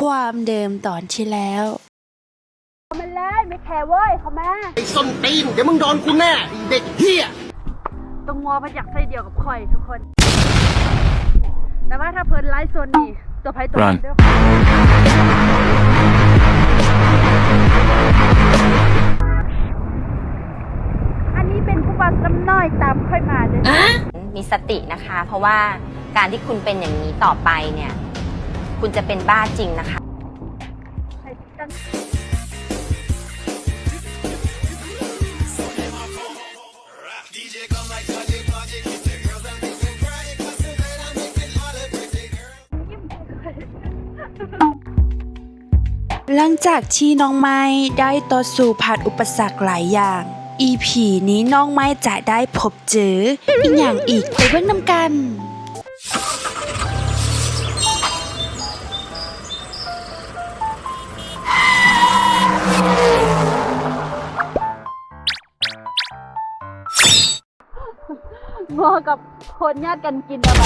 ความเดิมตอนที่แล้วมันเลยไม่แคร์เว้ยเขามาไอ้ส้นตีนเดี๋ยวมึงโดนกูแน่ไอ้เด็กเฮียตรงงัวมันอยากไส้เดียวกับข่อยทุกคน แต่ว่าถ้าเพิ่นไลฟ์โซนนี่ตัวไพ่ตัวมันเด้ออันนี้เป็นผู้บังน้ำน้อยตามค่อยมาเด้อมีสตินะคะ เพราะว่าการที่คุณเป็นอย่างนี้ต่อไปเนี่ย คุณจะเป็นบ้าจริงนะคะ หลังจากที่น้องไม้ได้ต่อสู้ผ่านอุปสรรคหลายอย่าง EP นี้น้องไม้จะได้พบเจออีกอย่างอีกไปเบิ่งนำกัน งัวกับคนญาติกันกินอะไร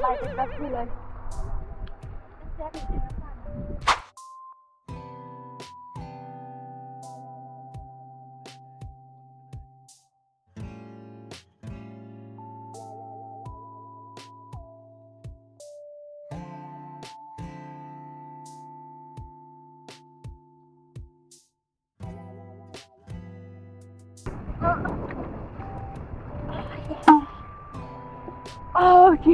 ไปเป็นแป๊บซี่เลย โอเค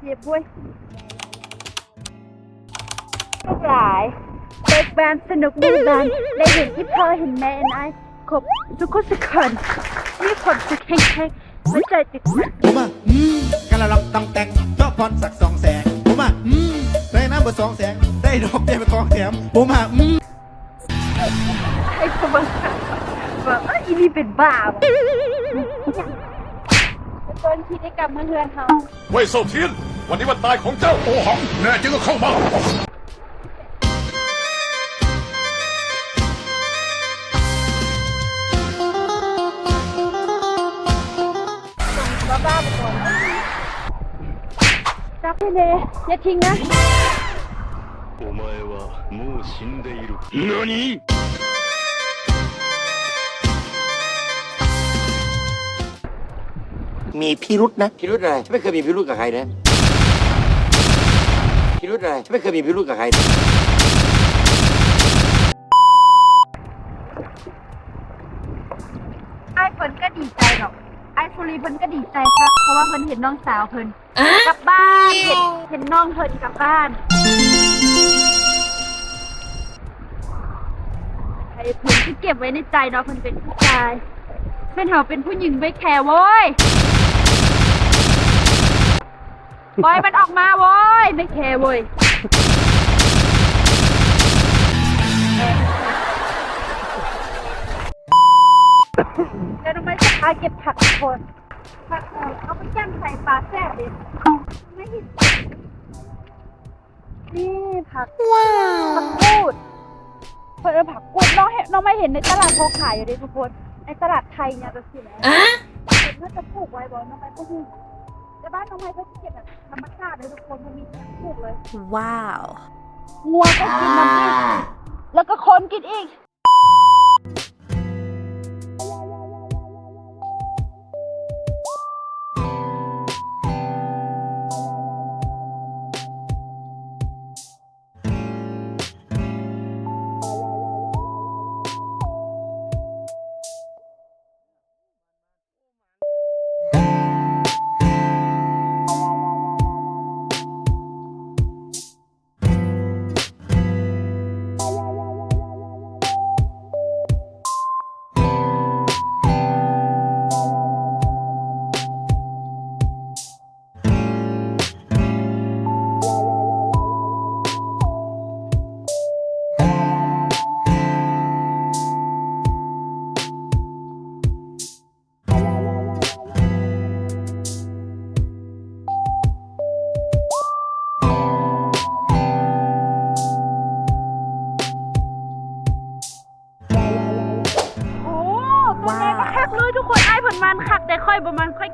เจ็บเว้ยลูกหลายเด็กแบนสนุกมือแบนได้เห็นที่พ่อเห็นแม่แอนไอครบทุกคนสักคนมีความสุขแห้งๆไม่ใจติดหนักผมอะอืมกันละลำต้องแต่งชอบพรสักสองแสงผมอะอืมได้น้ำเบอร์สองแสงได้ดอกได้เป็นทองแถมผมอะ เอ้ยอีนี่เป็นบ้าบ่ต้นพิธีกรรมเมื่อเฮือนเฮา เว่ยเซาเทียน วันนี้วันตายของเจ้าโอหัง แน่จริงก็เข้ามา บ้าบ้าไปก่อนจับให้เลยอย่าทิ้งนะ お前はもう死んでいる。何 มีพิรุษนะ พิรุษอะไรฉันไม่เคยมีพิรุษกับใครนะพิรุษอะไรฉันไม่เคยมีพิรุษกับใครนะไอ้เพิ่นก็ดีใจหรอก ไอ้สุรีเพิ่นก็ดีใจครับ เพราะว่าเพิ่นเห็นน้องสาวเพิ่นกลับบ้านเห็นเห็นน้องเพิ่นกลับบ้านไอ้เพิ่นที่เก็บไว้ในใจเนาะเพิ่นเป็นผู้ชายเพิ่นเฮาเป็นผู้หญิงไม่แคร์โว้ย ปล่อยมันออกมาโว้ย ไม่แคร์โว้ยเดี๋ยวทำไมจะพาเก็บผักทุกคนผักเอ่อเอาไปย่างใส่ปลาแซ่บเด็ดไม่เห็นนี่ผักว้าวผักกูดเพื่อนผักกูดน้องเห็นน้องไม่เห็นในตลาดเขาขายอยู่ดิทุกคน ในตลาดไทยเนี่ยจะสิแล้วเห็นว่าจะปลูกไว้บอน้องไม่ก็หู แต่บ้านน้องไม่ก็เก็บแบบธรรมชาติเลยทุกคนมันมีแต่ปลูกเลยว้าวงัวก็กินน้ำอีกแล้วก็คนกินอีก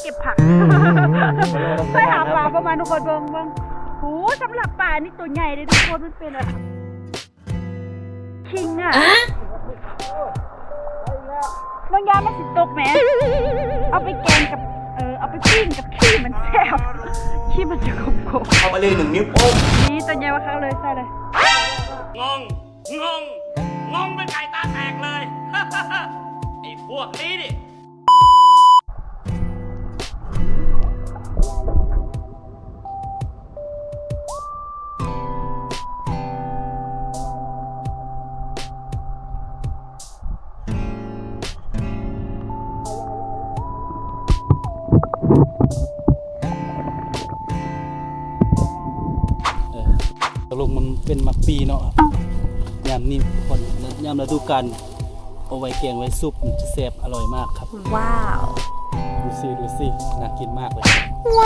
เก็บผักไปหาปลาประมาณทุกคนเบิ่งเบิ่งโหสำหรับปลานี่ตัวใหญ่เลยทุกคนมันเป็นอะไรคิงอะน้องยามาสิตกแหมเอาไปแกงกับเออเอาไปปิ้งกับขี้มันแซ่บขี้มันจะขมขมเอาไปเลยหนึ่งนิ้วโป้งนี่ตัวใหญ่มาครั้งเลยใส่เลยงงงงงงเป็นไก่ตาแตกเลยไอ้พวกนี้ดิ เป็นหมักปีเนาะยามนี้ทุกคนยามฤดูกาลเอาไว้แกงไว้ซุปมันจะแซ่บอร่อยมากครับ ว้าว ดูสิดูสิน่ากินมากเลยตัว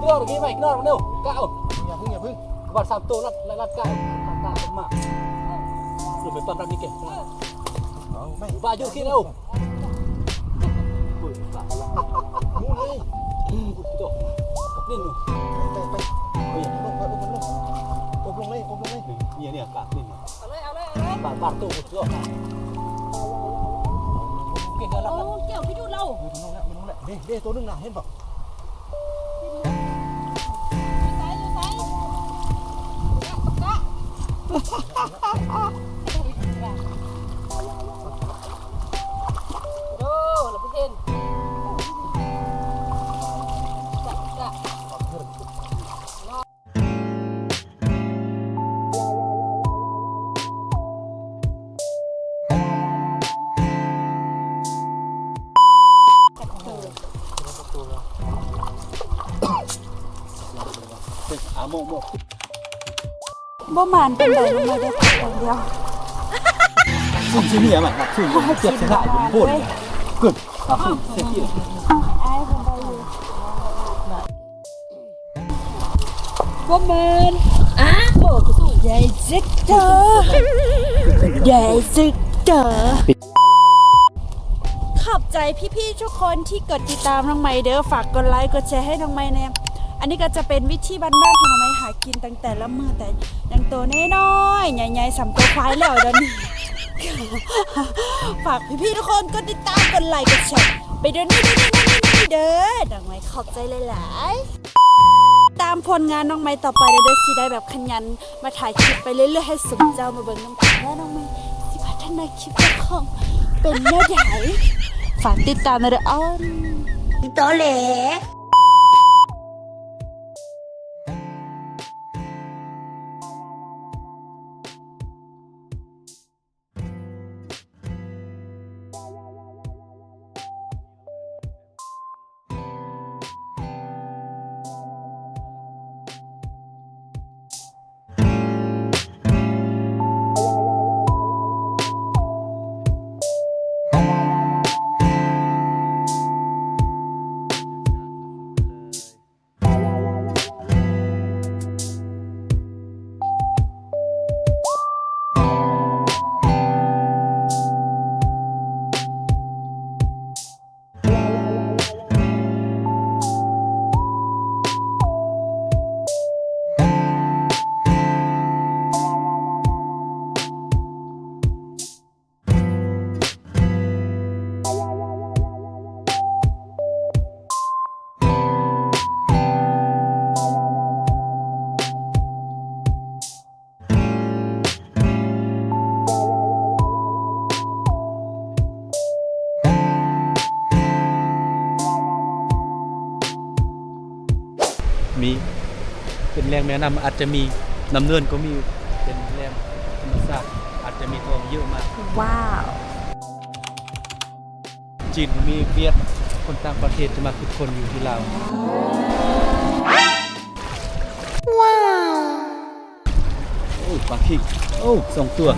เร็วเมื่อกี้ไปอีกรอบเร็วก้าวอย่าเพิ่งอย่าเพิ่งบัดสามตัวรัดรัดก้าวตาตามมาหลุดไปปั๊มรับนี่เก่งไม่บ้าอยู่ที่เร็วมูเลยโตนี่หนูไปไปไปลงไปลงไปลงอบลงเลยอบลงเลยเนี่ยเนี่ยกากนี่เอ าตัวกูเชื่อโอ้เกี่ยวพี่ดูเราอยู่ตรงนั้นแหละอยู่ตรงนั้นแหละเด้เด้ตัวนึงนะเห็นป่ะ โมโมบ่หมานเป็นไรลงมาได้ผักอย่างเดียวซึ่งที่นี่อะซึ่งเจ็บเสียหายผมพูดกึดอะซึ่งเสียที่อายผมได้อยู่บ่หมานอะโอ้สู้ใหญ่จิกเจอใหญ่จิกเจอขอบใจพี่ๆทุกคนที่กดติดตามน้องไม้เด้อฝากกดไลค์กดแชร์ให้น้องไม้แน่อั นนี้ก็จะเป็นวิธีบ้านๆของน้องไม้หากินตั้งแต่ละมือแต่ยังตัวน้อยๆใหญ่ๆสำตัวควายแล้วเดี๋ยวนี้ฝากพี่ๆทุกคนกดติดตามกดไลค์กดแชร์ไปเดินนี่นี่นี่นี่เด้อน้องไม้ขอบใจหลายๆตามผลงานน้องไม้ต่อไปเด้อสิได้แบบขยันมาถ่ายคลิปไปเรื่อยๆให้สมเจ้ามาเบิ่งน้ำกันว่าน้องไม้สิพัฒนาคลิปของเป็นแนวใหญ่ฝากติดตามนะเด้ออ้อนโตเหล มี เป็นแรงแม่น้ำอาจจะมีน้ำเนินก็มีเป็นแรงธรรมชาติอาจจะมีทองเยอะมาก ว้าว จีนมีเวียดคนต่างประเทศจะมาทุกคนอยู่ที่ลาวว้าว โอ้ปลาคิกโอ้สองตัว